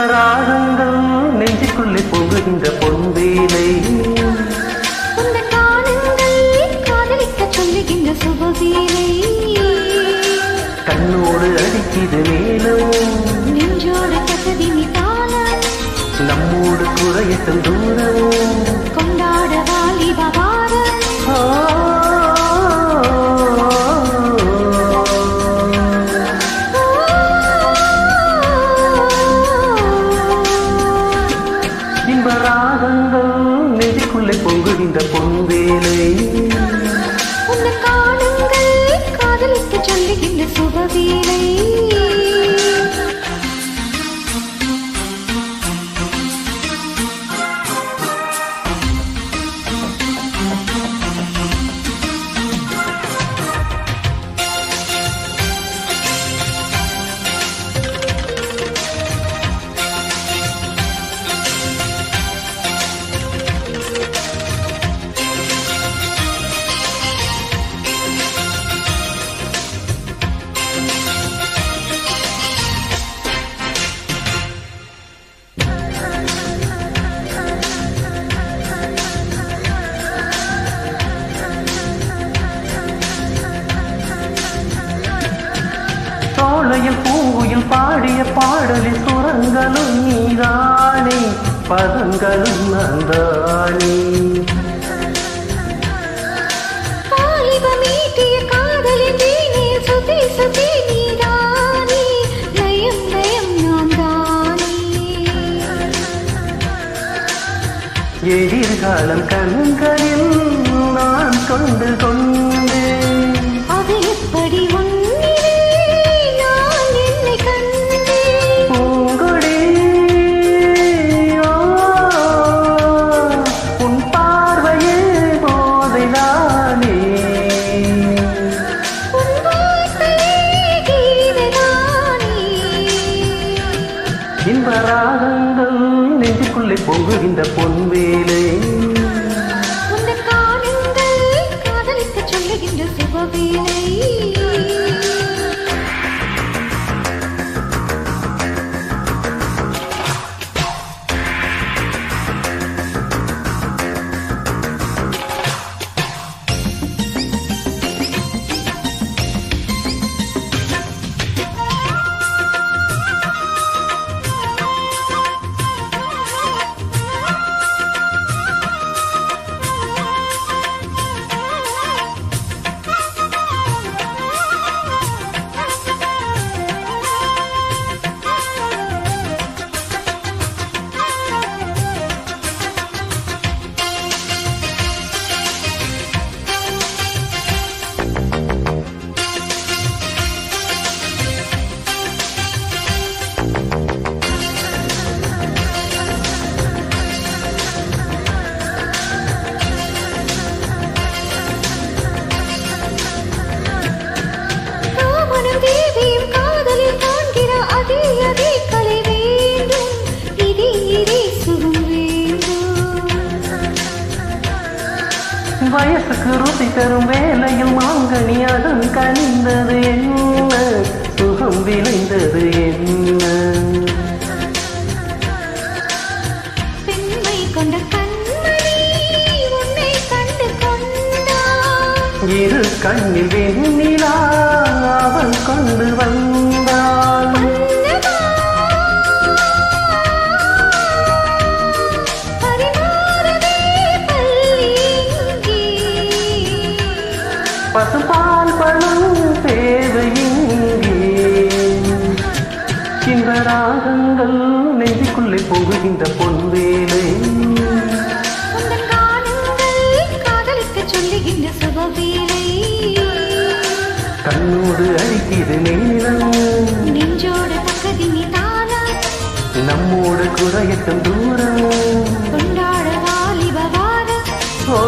இன்பராகங்கள் நெஞ்சுக்குள்ளே பொங்குகின்ற பொன்வேலை. காதலிக்க சொல்லுகின்ற சுபவீரை. கண்ணோடு அடிக்குது மேலும். நெஞ்சோட தாளம். நம்மோடு தூரம் காதலுக்கு சொல்லுகின்ற சுபவீரை. சோலையில் பூங்குயில் பாடிய பாடலில் சுரங்களும் நீதானே பதங்களும் நந்தானே. எதிர்காலம் கண்களில் நான் கொண்டு கொண்டேன் பொங்குகின்ற பொன்வேலை. உந்தன் காலங்கள் காதலிக்க சொல்லுகின்ற சிவவேலை. வயசுக்கு ருசி தரும் வேலையில் மாங்கனி அதன் கனிந்தது என்ன? சுகம் விளைந்தது என்ன? பெண்மை கொண்ட கண்மணி உன்னை கண்டு கொண்டான். இரு கண்ணில் வெண்ணிலா பசுபால் பழம் தேவை இந்த ராகங்கள் நெஞ்சுக்குள்ளே போகுகின்ற பொன்வேலை. சொல்லுகின்ற சுபவேளை கண்ணோடு அழிக்கிறது நேரம். நெஞ்சோட பக்கதினி தாளம் நம்மோடு குறையட்டும் தூரம். கொண்டாட வாலிப வாரம் ஓ